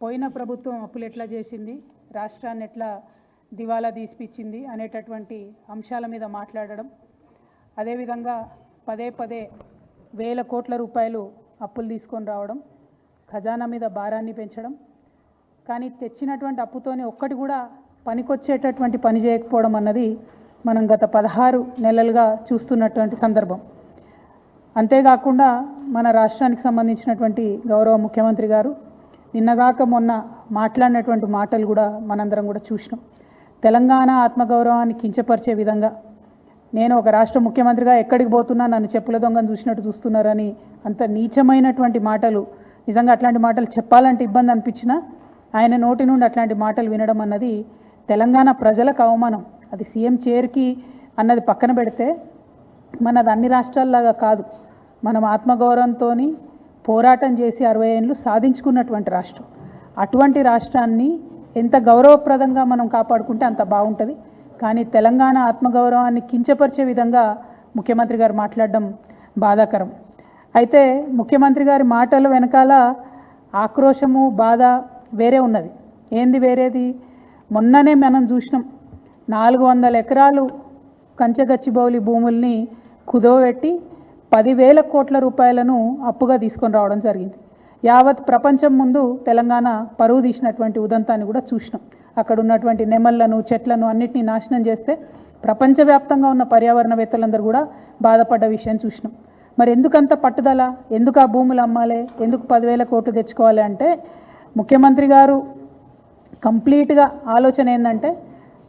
పోయిన ప్రభుత్వం అప్పులు ఎట్లా చేసింది? రాష్ట్రాన్ని ఎట్లా దివాలా తీసిపిచ్చింది అనేటటువంటి అంశాల మీద మాట్లాడడం. అదేవిధంగా పదే పదే వేల కోట్ల రూపాయలు అప్పులు తీసుకొని రావడం ఖజానా మీద భారాన్ని పెంచడం. కానీ తెచ్చినటువంటి అప్పుతోనే ఒక్కటి కూడా పనికొచ్చేటటువంటి పని చేయకపోవడం అన్నది మనం గత పదహారు నెలలుగా చూస్తున్నటువంటి సందర్భం. అంతేకాకుండా మన రాష్ట్రానికి సంబంధించినటువంటి గౌరవ ముఖ్యమంత్రి గారు నిన్నగాక మొన్న మాట్లాడినటువంటి మాటలు కూడా మనందరం కూడా చూసినాం. తెలంగాణ ఆత్మగౌరవాన్ని కించపరిచే విధంగా నేను ఒక రాష్ట్ర ముఖ్యమంత్రిగా ఎక్కడికి పోతున్నా నన్ను చెప్పుల దొంగను చూసినట్టు చూస్తున్నారని అంత నీచమైనటువంటి మాటలు నిజంగా అట్లాంటి మాటలు చెప్పాలంటే ఇబ్బంది అనిపించినా ఆయన నోటి నుండి అట్లాంటి మాటలు వినడం అన్నది తెలంగాణ ప్రజలకు అవమానం. అది సీఎం చైర్కి అన్నది పక్కన పెడితే మనది అన్ని రాష్ట్రాల్లాగా కాదు. మనం ఆత్మగౌరవంతో పోరాటం చేసి అరవై ఏళ్ళు సాధించుకున్నటువంటి రాష్ట్రం. అటువంటి రాష్ట్రాన్ని ఎంత గౌరవప్రదంగా మనం కాపాడుకుంటే అంత బాగుంటుంది. కానీ తెలంగాణ ఆత్మగౌరవాన్ని కించపరిచే విధంగా ముఖ్యమంత్రి గారు మాట్లాడడం బాధాకరం. అయితే ముఖ్యమంత్రి గారి మాటల వెనకాల ఆక్రోశము బాధ వేరే ఉన్నది. ఏంది వేరేది? మొన్ననే మనం చూసినాం. నాలుగు వందల ఎకరాలు కంచగచ్చిబౌలి భూముల్ని కుదవబెట్టి పదివేల కోట్ల రూపాయలను అప్పుగా తీసుకొని రావడం జరిగింది. యావత్ ప్రపంచం ముందు తెలంగాణ పరువు తీసినటువంటి ఉదంతాన్ని కూడా చూసినాం. అక్కడ ఉన్నటువంటి నెమళ్ళను చెట్లను అన్నిటినీ నాశనం చేస్తే ప్రపంచవ్యాప్తంగా ఉన్న పర్యావరణవేత్తలందరూ కూడా బాధపడ్డ విషయం చూసినాం. మరి ఎందుకంత పట్టుదల? ఎందుకు ఆ భూములు అమ్మాలి? ఎందుకు పదివేల కోట్లు తెచ్చుకోవాలి అంటే ముఖ్యమంత్రి గారు కంప్లీట్గా ఆలోచన ఏంటంటే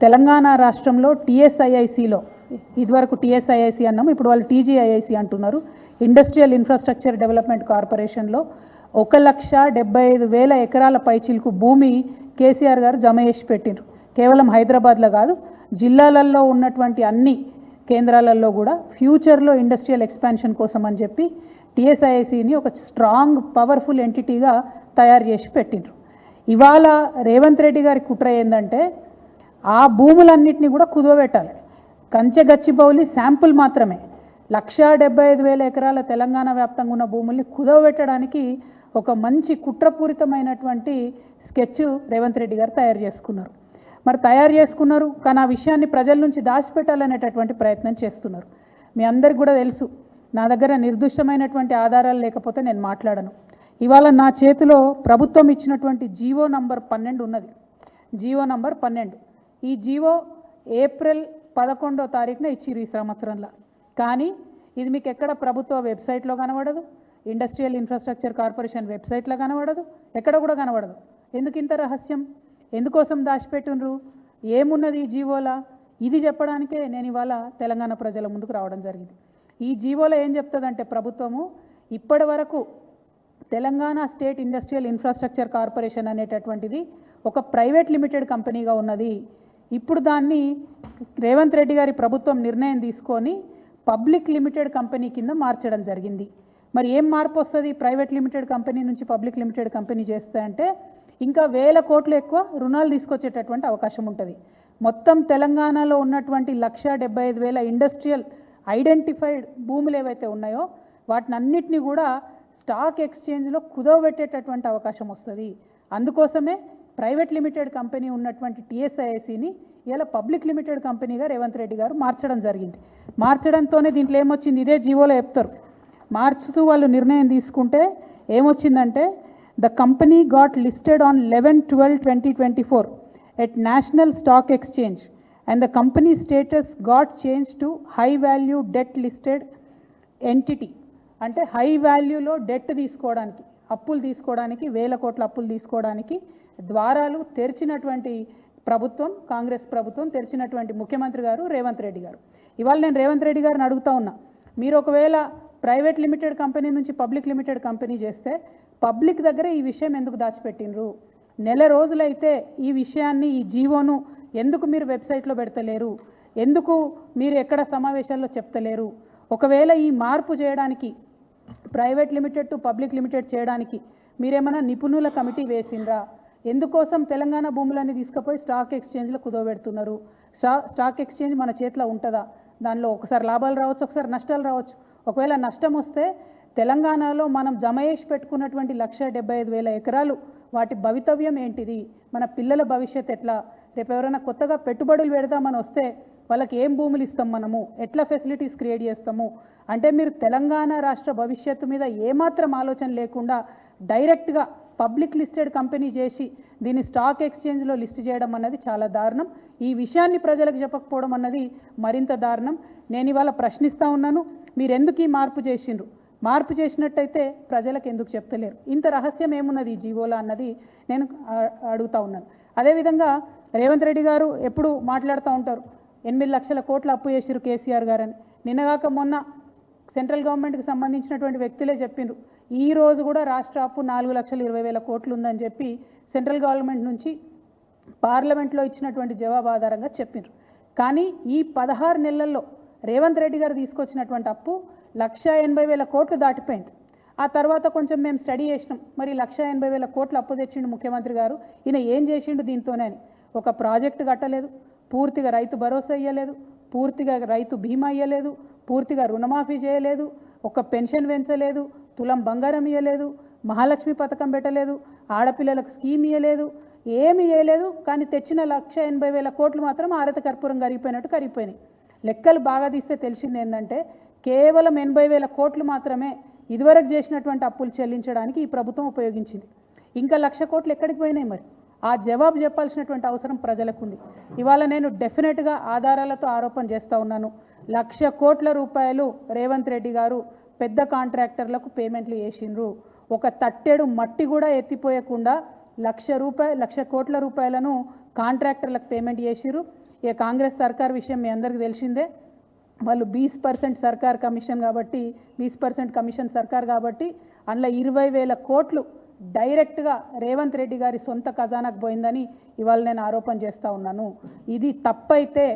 తెలంగాణ రాష్ట్రంలో టీఎస్ఐఐసిలో ఇదివరకు టీఎస్ఐఐసి అన్నాం ఇప్పుడు వాళ్ళు టీజీఐఐసి అంటున్నారు. ఇండస్ట్రియల్ ఇన్ఫ్రాస్ట్రక్చర్ డెవలప్మెంట్ కార్పొరేషన్లో ఒక లక్ష డెబ్బై ఐదు వేల ఎకరాల పైచిలకు భూమి కేసీఆర్ గారు జమ చేసి పెట్టిండ్రు. కేవలం హైదరాబాద్లో కాదు జిల్లాలలో ఉన్నటువంటి అన్ని కేంద్రాలలో కూడా ఫ్యూచర్లో ఇండస్ట్రియల్ ఎక్స్పాన్షన్ కోసం అని చెప్పి టీఎస్ఐఐసిని ఒక స్ట్రాంగ్ పవర్ఫుల్ ఎంటిటీగా తయారు చేసి పెట్టిండ్రు. ఇవాళ రేవంత్ రెడ్డి గారి కుట్ర ఏంటంటే ఆ భూములన్నింటినీ కూడా కుదవబెట్టాలి. కంచె గచ్చిబౌలి శాంపుల్ మాత్రమే. లక్షా డెబ్బై ఐదు వేల ఎకరాల తెలంగాణ వ్యాప్తంగా ఉన్న భూముల్ని కుదవబెట్టడానికి ఒక మంచి కుట్రపూరితమైనటువంటి స్కెచ్ రేవంత్ రెడ్డి గారు తయారు చేసుకున్నారు. మరి తయారు చేసుకున్నారు కానీ ఆ విషయాన్ని ప్రజల నుంచి దాచిపెట్టాలనేటటువంటి ప్రయత్నం చేస్తున్నారు. మీ అందరికి కూడా తెలుసు నా దగ్గర నిర్దిష్టమైనటువంటి ఆధారాలు లేకపోతే నేను మాట్లాడను. ఇవాళ నా చేతిలో ప్రభుత్వం ఇచ్చినటువంటి జీవో నంబర్ పన్నెండు ఉన్నది. జీవో నంబర్ పన్నెండు. ఈ జీవో ఏప్రిల్ పదకొండో తారీఖున ఇచ్చిర్రు ఈ సంవత్సరంలో. కానీ ఇది మీకు ఎక్కడ ప్రభుత్వ వెబ్సైట్లో కనబడదు ఇండస్ట్రియల్ ఇన్ఫ్రాస్ట్రక్చర్ కార్పొరేషన్ వెబ్సైట్లో కనబడదు ఎక్కడ కూడా కనబడదు. ఎందుకు ఇంత రహస్యం? ఎందుకోసం దాచిపెట్టినరు ఏమున్నది ఈ జీవోలా? ఇది చెప్పడానికే నేను ఇవాళ తెలంగాణ ప్రజల ముందుకు రావడం జరిగింది. ఈ జీవోలో ఏం చెప్తుందంటే ప్రభుత్వము ఇప్పటి వరకు Telangana state industrial infrastructure corporation అనేటటువంటిది ఒక ప్రైవేట్ లిమిటెడ్ కంపెనీగా ఉన్నది. ఇప్పుడు దాన్ని రేవంత్ రెడ్డి గారి ప్రభుత్వం నిర్ణయం తీసుకొని పబ్లిక్ లిమిటెడ్ కంపెనీ కింద మార్చడం జరిగింది. మరి ఏం మార్పు వస్తుంది? ప్రైవేట్ లిమిటెడ్ కంపెనీ నుంచి పబ్లిక్ లిమిటెడ్ కంపెనీ చేస్తే అంటే ఇంకా వేల కోట్లు ఎక్కువ రుణాలు తీసుకొచ్చేటటువంటి అవకాశం ఉంటుంది. మొత్తం తెలంగాణలో ఉన్నటువంటి లక్ష డెబ్బై ఐదు వేల ఇండస్ట్రియల్ ఐడెంటిఫైడ్ భూములు ఏవైతే ఉన్నాయో వాటిని అన్నిటినీ కూడా స్టాక్ ఎక్స్చేంజ్లో కుదవబెట్టేటటువంటి అవకాశం వస్తుంది. అందుకోసమే ప్రైవేట్ లిమిటెడ్ కంపెనీ ఉన్నటువంటి టీఎస్ఐఐసిని ఇలా పబ్లిక్ లిమిటెడ్ కంపెనీగా రేవంత్ రెడ్డి గారు మార్చడం జరిగింది. మార్చడంతోనే దీంట్లో ఏమొచ్చింది? ఇదే జీవోలో చెప్తారు. మార్చుతూ వాళ్ళు నిర్ణయం తీసుకుంటే ఏమొచ్చిందంటే the company got listed on eleven twelve twenty twenty four at national stock exchange and the company status got change to high value debt listed entity. అంటే హై వాల్యూలో డెట్ తీసుకోవడానికి అప్పులు తీసుకోవడానికి వేల కోట్ల అప్పులు తీసుకోవడానికి ద్వారాలు తెరిచినటువంటి ప్రభుత్వం కాంగ్రెస్ ప్రభుత్వం తెరిచినటువంటి ముఖ్యమంత్రి గారు రేవంత్ రెడ్డి గారు. ఇవాళ నేను రేవంత్ రెడ్డి గారిని అడుగుతా ఉన్నా. మీరు ఒకవేళ ప్రైవేట్ లిమిటెడ్ కంపెనీ నుంచి పబ్లిక్ లిమిటెడ్ కంపెనీ చేస్తే పబ్లిక్ దగ్గర ఈ విషయం ఎందుకు దాచిపెట్టినరు నెల రోజులైతే ఈ విషయాన్ని ఈ జీవోను ఎందుకు మీరు వెబ్సైట్లో పెడతలేరు? ఎందుకు మీరు ఎక్కడ సమావేశాల్లో చెప్తలేరు? ఒకవేళ ఈ మార్పు చేయడానికి private limited to public limited చేయడానికి మీరేమైనా నిపుణుల కమిటీ వేసిండ్రా? ఎందుకోసం తెలంగాణ భూములన్నీ తీసుకుపోయి స్టాక్ ఎక్స్చేంజ్లో కుదవబెడుతున్నారు? స్టా స్టాక్ ఎక్స్చేంజ్ మన చేతిలో ఉంటుందా? దానిలో ఒకసారి లాభాలు రావచ్చు ఒకసారి నష్టాలు రావచ్చు. ఒకవేళ నష్టం వస్తే తెలంగాణలో మనం జమ చేసి పెట్టుకున్నటువంటి లక్ష డెబ్బై ఐదు వేల ఎకరాలు వాటి భవితవ్యం ఏంటిది? మన పిల్లల భవిష్యత్ ఎట్లా? రేపు ఎవరైనా కొత్తగా పెట్టుబడులు పెడదామని వస్తే వాళ్ళకి ఏం భూములు ఇస్తాం మనము? ఎట్లా ఫెసిలిటీస్ క్రియేట్ చేస్తాము? అంటే మీరు తెలంగాణ రాష్ట్ర భవిష్యత్తు మీద ఏమాత్రం ఆలోచన లేకుండా డైరెక్ట్గా పబ్లిక్ లిస్టెడ్ కంపెనీ చేసి దీన్ని స్టాక్ ఎక్స్చేంజ్లో లిస్ట్ చేయడం అన్నది చాలా దారుణం. ఈ విషయాన్ని ప్రజలకు చెప్పకపోవడం అన్నది మరింత దారుణం. నేను ఇవాళ ప్రశ్నిస్తూ ఉన్నాను మీరు ఎందుకు ఈ మార్పు చేసిండ్రు? మార్పు చేసినట్టయితే ప్రజలకు ఎందుకు చెప్తలేరు? ఇంత రహస్యం ఏమున్నది ఈ జీవోలో అన్నది నేను అడుగుతూ అడుగుతా ఉన్నాను. అదేవిధంగా రేవంత్ రెడ్డి గారు ఎప్పుడు మాట్లాడుతూ ఉంటారు ఎనిమిది లక్షల కోట్లు అప్పు చేసిరు కేసీఆర్ గారని. నిన్నగాక మొన్న సెంట్రల్ గవర్నమెంట్కి సంబంధించినటువంటి వ్యక్తులే చెప్పిండ్రు ఈ రోజు కూడా రాష్ట్ర అప్పు నాలుగు లక్షల ఇరవై వేల కోట్లు ఉందని చెప్పి సెంట్రల్ గవర్నమెంట్ నుంచి పార్లమెంట్లో ఇచ్చినటువంటి జవాబు ఆధారంగా చెప్పిండ్రు కానీ ఈ పదహారు నెలల్లో రేవంత్ రెడ్డి గారు తీసుకొచ్చినటువంటి అప్పు లక్ష ఎనభై వేల కోట్లు దాటిపోయింది. ఆ తర్వాత కొంచెం మేము స్టడీ చేసినాం. మరి లక్ష ఎనభై వేల కోట్లు అప్పు తెచ్చిండు ముఖ్యమంత్రి గారు. ఈయన ఏం చేసిండు దీంతోనే అని. ఒక ప్రాజెక్టు కట్టలేదు. పూర్తిగా రైతు భరోసా ఇవ్వలేదు పూర్తిగా రైతు బీమా ఇవ్వలేదు పూర్తిగా రుణమాఫీ చేయలేదు. ఒక పెన్షన్ పెంచలేదు. తులం బంగారం ఇవ్వలేదు మహాలక్ష్మి పథకం పెట్టలేదు ఆడపిల్లలకు స్కీమ్ ఇవ్వలేదు ఏమి ఇవ్వలేదు కానీ తెచ్చిన లక్ష ఎనభై వేల కోట్లు మాత్రం ఆరత కర్పూరం కరిగిపోయినట్టు కరిగిపోయినాయి. లెక్కలు బాగా తీస్తే తెలిసింది ఏంటంటే కేవలం ఎనభై వేల కోట్లు మాత్రమే ఇదివరకు చేసినటువంటి అప్పులు చెల్లించడానికి ఈ ప్రభుత్వం ఉపయోగించింది. ఇంకా లక్ష కోట్లు ఎక్కడికి పోయినాయి మరి? ఆ జవాబు చెప్పాల్సినటువంటి అవసరం ప్రజలకు ఉంది ఇవాళ నేను డెఫినెట్గా ఆధారాలతో ఆరోపణ చేస్తూ ఉన్నాను. లక్ష కోట్ల రూపాయలు రేవంత్ రెడ్డి గారు పెద్ద కాంట్రాక్టర్లకు పేమెంట్లు చేసిండ్రు. ఒక తట్టెడు మట్టి కూడా ఎత్తిపోయకుండా లక్ష రూపాయ లక్ష కోట్ల రూపాయలను కాంట్రాక్టర్లకు పేమెంట్ చేసిరు ఇక కాంగ్రెస్ సర్కార్ విషయం మీ అందరికీ తెలిసిందే. వాళ్ళు బీస్ పర్సెంట్ సర్కార్ కమిషన్ కాబట్టి బీస్ పర్సెంట్ కమిషన్ సర్కార్ కాబట్టి అందులో ఇరవై వేల కోట్లు డైరెక్ట్గా రేవంత్ రెడ్డి గారి సొంత ఖజానాకు పోయిందని ఇవాళ నేను ఆరోపణ చేస్తూ ఉన్నాను. ఇది తప్పైతే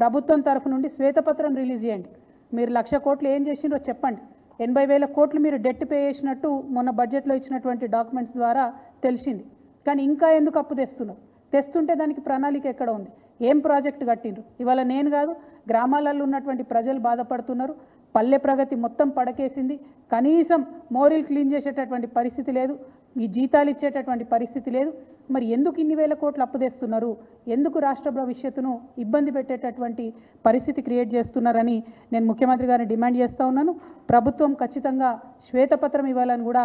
ప్రభుత్వం తరఫు నుండి శ్వేతపత్రం రిలీజ్ చేయండి. మీరు లక్ష కోట్లు ఏం చేసిండ్రో చెప్పండి. ఎనభై వేల కోట్లు మీరు డెట్ పే చేసినట్టు మొన్న బడ్జెట్లో ఇచ్చినటువంటి డాక్యుమెంట్స్ ద్వారా తెలిసింది. కానీ ఇంకా ఎందుకు అప్పు తెస్తున్నారు తెస్తుంటే దానికి ప్రణాళిక ఎక్కడ ఉంది? ఏం ప్రాజెక్ట్ కట్టిండ్రు? ఇవాళ నేను కాదు గ్రామాలలో ఉన్నటువంటి ప్రజలు బాధపడుతున్నారు. పల్లె ప్రగతి మొత్తం పడకేసింది. కనీసం మోరీలు క్లీన్ చేసేటటువంటి పరిస్థితి లేదు. ఈ జీతాలు ఇచ్చేటటువంటి పరిస్థితి లేదు. మరి ఎందుకు ఇన్ని వేల కోట్లు అప్పు తెస్తున్నారు? ఎందుకు రాష్ట్ర భవిష్యత్తును ఇబ్బంది పెట్టేటటువంటి పరిస్థితి క్రియేట్ చేస్తున్నారని నేను ముఖ్యమంత్రి గారిని డిమాండ్ చేస్తూ ఉన్నాను. ప్రభుత్వం ఖచ్చితంగా శ్వేతపత్రం ఇవ్వాలని కూడా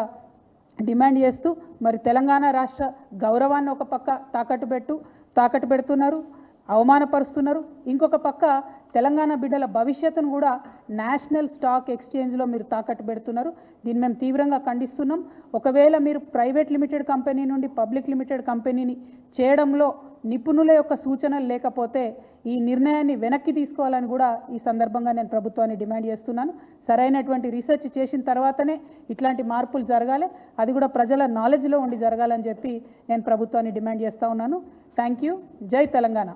డిమాండ్ చేస్తూ మరి తెలంగాణ రాష్ట్ర గౌరవాన్ని ఒక పక్క తాకట్టు పెట్టు తాకట్టు పెడుతున్నారు. అవమానపరుస్తున్నారు. ఇంకొక పక్క తెలంగాణ బిడ్డల భవిష్యత్తును కూడా నేషనల్ స్టాక్ ఎక్స్చేంజ్లో మీరు తాకట్టు పెడుతున్నారు. దీన్ని మేము తీవ్రంగా ఖండిస్తున్నాం. ఒకవేళ మీరు ప్రైవేట్ లిమిటెడ్ కంపెనీ నుండి పబ్లిక్ లిమిటెడ్ కంపెనీని చేయడంలో నిపుణుల యొక్క సూచనలు లేకపోతే ఈ నిర్ణయాన్ని వెనక్కి తీసుకోవాలని కూడా ఈ సందర్భంగా నేను ప్రభుత్వాన్ని డిమాండ్ చేస్తున్నాను. సరైనటువంటి రీసెర్చ్ చేసిన తర్వాతనే ఇట్లాంటి మార్పులు జరగాలి. అది కూడా ప్రజల నాలెడ్జ్లో ఉండి జరగాలని చెప్పి నేను ప్రభుత్వాన్ని డిమాండ్ చేస్తూ ఉన్నాను. Thank you. జై తెలంగాణ.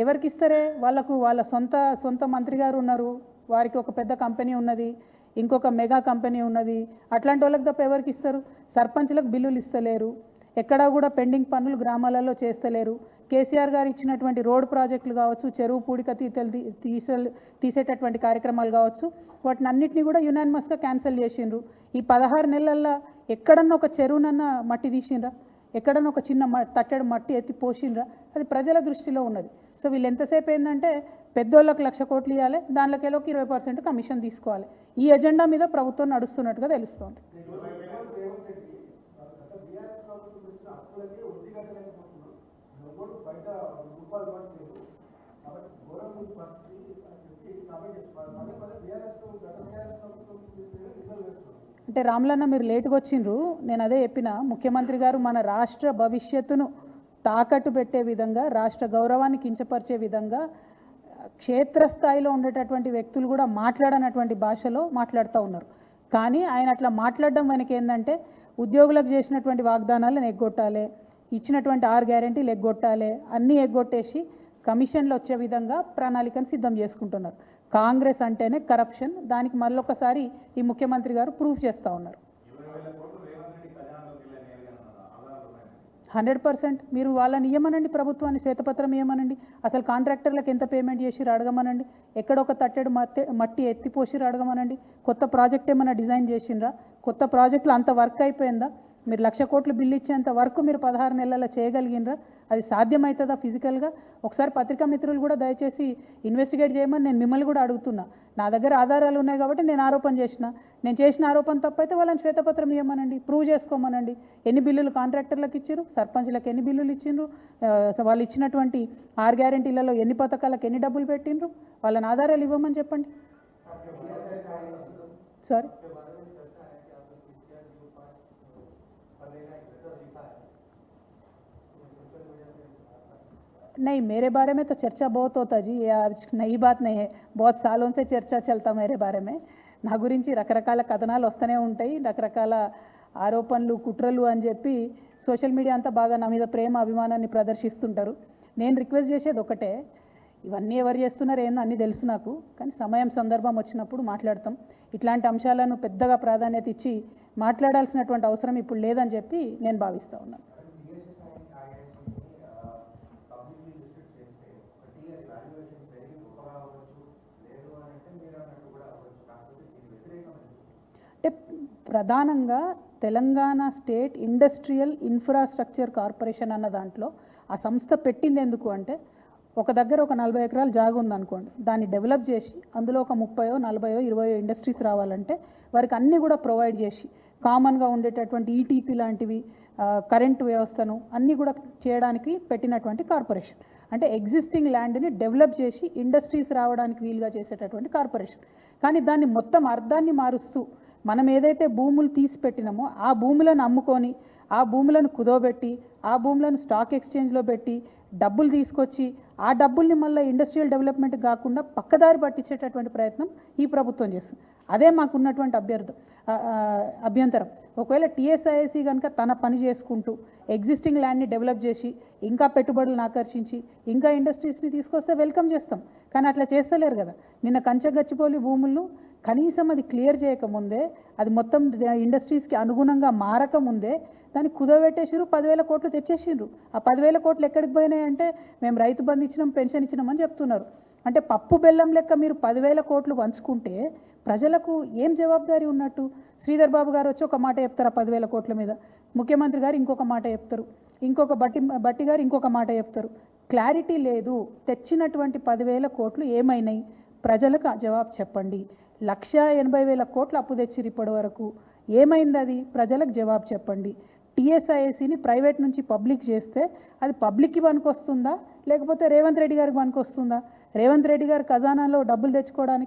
ఎవరికి ఇస్తారే వాళ్ళకు వాళ్ళ సొంత సొంత మంత్రి గారు ఉన్నారు. వారికి ఒక పెద్ద కంపెనీ ఉన్నది. ఇంకొక మెగా కంపెనీ ఉన్నది. అట్లాంటి వాళ్ళకి తప్ప ఎవరికి ఇస్తారు సర్పంచ్లకు బిల్లులు ఇస్తలేరు. ఎక్కడా కూడా పెండింగ్ పనులు గ్రామాలలో చేస్తలేరు. కేసీఆర్ గారు ఇచ్చినటువంటి రోడ్ ప్రాజెక్టులు కావచ్చు చెరువు పూడిక తీతలు తీసే తీసేటటువంటి కార్యక్రమాలు కావచ్చు వాటిని అన్నింటినీ కూడా యునానిమస్గా క్యాన్సిల్ చేసిండ్రు. ఈ పదహారు నెలల్లో ఎక్కడన్నా ఒక చెరువునన్నా మట్టి తీసిండ్రా? ఎక్కడన్నా ఒక చిన్న మ- తట్టెడు మట్టి ఎత్తి పోసిండ్రా? అది ప్రజల దృష్టిలో ఉన్నది. సో వీళ్ళు ఎంతసేపు ఏంటంటే పెద్దోళ్ళకి లక్ష కోట్లు ఇవ్వాలి దాంట్లోకి ఒక ఇరవై పర్సెంట్ కమిషన్ తీసుకోవాలి. ఈ ఎజెండా మీద ప్రభుత్వం నడుస్తున్నట్టుగా తెలుస్తోంది. అంటే రామ్లన్న మీరు లేటుగా వచ్చిండ్రు నేను అదే చెప్పిన ముఖ్యమంత్రి గారు మన రాష్ట్ర భవిష్యత్తును తాకట్టు పెట్టే విధంగా రాష్ట్ర గౌరవాన్ని కించపరిచే విధంగా క్షేత్రస్థాయిలో ఉండేటటువంటి వ్యక్తులు కూడా మాట్లాడనటువంటి భాషలో మాట్లాడుతూ ఉన్నారు. కానీ ఆయన అట్లా మాట్లాడడం వెనక ఏంటంటే ఉద్యోగులకు చేసినటువంటి వాగ్దానాలను ఎగ్గొట్టాలి ఇచ్చినటువంటి ఆరు గ్యారెంటీలు ఎగ్గొట్టాలి అన్నీ ఎగ్గొట్టేసి కమిషన్లు వచ్చే విధంగా ప్రణాళికను సిద్ధం చేసుకుంటున్నారు. కాంగ్రెస్ అంటేనే కరప్షన్ దానికి మళ్ళొకసారి ఈ ముఖ్యమంత్రి గారు ప్రూఫ్ చేస్తూ ఉన్నారు. హండ్రెడ్ పర్సెంట్ మీరు వాళ్ళని ఇవ్వమనండి ప్రభుత్వాన్ని శ్వేతపత్రం ఇవ్వమనండి అసలు కాంట్రాక్టర్లకు ఎంత పేమెంట్ చేసిరు అడగమనండి. ఎక్కడొక తట్టెడు మట్టి మట్టి ఎత్తిపోసిరు అడగమనండి. కొత్త ప్రాజెక్ట్ ఏమైనా డిజైన్ చేసిండ్రా? కొత్త ప్రాజెక్టులు అంత వర్క్ అయిపోయిందా? మీరు లక్ష కోట్లు బిల్లు ఇచ్చేంత వరకు మీరు పదహారు నెలల చేయగలిగినరా అది సాధ్యమవుతుందా ఫిజికల్గా? ఒకసారి పత్రికా మిత్రులు కూడా దయచేసి ఇన్వెస్టిగేట్ చేయమని నేను మిమ్మల్ని కూడా అడుగుతున్నా. నా దగ్గర ఆధారాలు ఉన్నాయి కాబట్టి నేను ఆరోపణ చేసిన. నేను చేసిన ఆరోపణ తప్పైతే వాళ్ళని శ్వేతపత్రం ఇవ్వమనండి ప్రూవ్ చేసుకోమనండి. ఎన్ని బిల్లులు కాంట్రాక్టర్లకు ఇచ్చారు సర్పంచ్లకు ఎన్ని బిల్లులు ఇచ్చిండ్రు వాళ్ళు ఇచ్చినటువంటి ఆరు గ్యారెంటీలలో ఎన్ని పథకాలకు ఎన్ని డబ్బులు పెట్టిండ్రు? వాళ్ళని ఆధారాలు ఇవ్వమని చెప్పండి. సారీ. नहीं मेरे बारे में तो चर्चा बहुत होता जी ये आज नई बात नहीं है बहुत सालों से चर्चा चलता मेरे बारे में నా గురించి రకరకాల కథనాలు వస్తూనే ఉంటాయి రకరకాల ఆరోపణలు కుట్రలు అని చెప్పి సోషల్ మీడియా అంతా బాగా నా మీద ప్రేమ అభిమానాన్ని ప్రదర్శిస్తుంటారు నేను రిక్వెస్ట్ చేసేది ఒకటే ఇవన్నీ ఎవరు చేస్తున్నారు ఏందో అన్నీ తెలుసు నాకు కానీ సమయం సందర్భం వచ్చినప్పుడు మాట్లాడతాం ఇట్లాంటి అంశాలను పెద్దగా ప్రాధాన్యత ఇచ్చి మాట్లాడాల్సినటువంటి అవసరం ఇప్పుడు లేదని చెప్పి నేను భావిస్తా ఉన్నాను ప్రధానంగా Telangana state industrial infrastructure corporation అన్న దాంట్లో ఆ సంస్థ పెట్టింది ఎందుకు అంటే ఒక దగ్గర ఒక నలభై ఎకరాలు జాగా ఉందనుకోండి దాన్ని డెవలప్ చేసి అందులో ఒక ముప్పయో నలభయో ఇరవయో ఇండస్ట్రీస్ రావాలంటే వారికి అన్నీ కూడా ప్రొవైడ్ చేసి కామన్గా ఉండేటటువంటి ఈటీపీ లాంటివి కరెంటు వ్యవస్థను అన్నీ కూడా చేయడానికి పెట్టినటువంటి కార్పొరేషన్. అంటే ఎగ్జిస్టింగ్ ల్యాండ్ని డెవలప్ చేసి ఇండస్ట్రీస్ రావడానికి వీలుగా చేసేటటువంటి కార్పొరేషన్. కానీ దాన్ని మొత్తం అర్థాన్ని మారుస్తూ మనం ఏదైతే భూములు తీసి పెట్టినామో ఆ భూములను అమ్ముకొని ఆ భూములను కుదోబెట్టి ఆ భూములను స్టాక్ ఎక్స్చేంజ్లో పెట్టి డబ్బులు తీసుకొచ్చి ఆ డబ్బుల్ని మళ్ళీ ఇండస్ట్రియల్ డెవలప్మెంట్ కాకుండా పక్కదారి పట్టించేటటువంటి ప్రయత్నం ఈ ప్రభుత్వం చేస్తుంది. అదే మాకున్నటువంటి అభ్యర్థం అభ్యంతరం. ఒకవేళ టీఎస్ఐఎస్సి కనుక తన పని చేసుకుంటూ ఎగ్జిస్టింగ్ ల్యాండ్ని డెవలప్ చేసి ఇంకా పెట్టుబడులను ఆకర్షించి ఇంకా ఇండస్ట్రీస్ని తీసుకొస్తే వెల్కమ్ చేస్తాం. కానీ అట్లా చేస్తలేరు కదా. నిన్న కంచగచ్చిపోలి భూములను కనీసం అది క్లియర్ చేయకముందే అది మొత్తం ఇండస్ట్రీస్కి అనుగుణంగా మారకముందే దాన్ని కుదవబెట్టేసిరు పదివేల కోట్లు తెచ్చేసిండ్రు ఆ పదివేల కోట్లు ఎక్కడికి పోయినాయి అంటే మేము రైతు బంధు ఇచ్చినాం పెన్షన్ ఇచ్చినామని చెప్తున్నారు. అంటే పప్పు బెల్లం లెక్క మీరు పదివేల కోట్లు పంచుకుంటే ప్రజలకు ఏం జవాబుదారి ఉన్నట్టు? శ్రీధర్ బాబు గారు వచ్చి ఒక మాట చెప్తారు ఆ పదివేల కోట్ల మీద. ముఖ్యమంత్రి గారు ఇంకొక మాట చెప్తారు. ఇంకొక బట్టి బట్టి గారు ఇంకొక మాట చెప్తారు. క్లారిటీ లేదు. తెచ్చినటువంటి పదివేల కోట్లు ఏమైనాయి? ప్రజలకు ఆ జవాబు చెప్పండి. లక్ష ఎనభై వేల కోట్లు అప్పు తెచ్చిరు ఇప్పటి వరకు. ఏమైంది అది? ప్రజలకు జవాబు చెప్పండి. టీఎస్ఐఎస్సిని ప్రైవేట్ నుంచి పబ్లిక్ చేస్తే అది పబ్లిక్కి పనికొస్తుందా? లేకపోతే రేవంత్ రెడ్డి గారికి పనికొస్తుందా? రేవంత్ రెడ్డి గారు ఖజానాలో డబ్బులు తెచ్చుకోవడానికి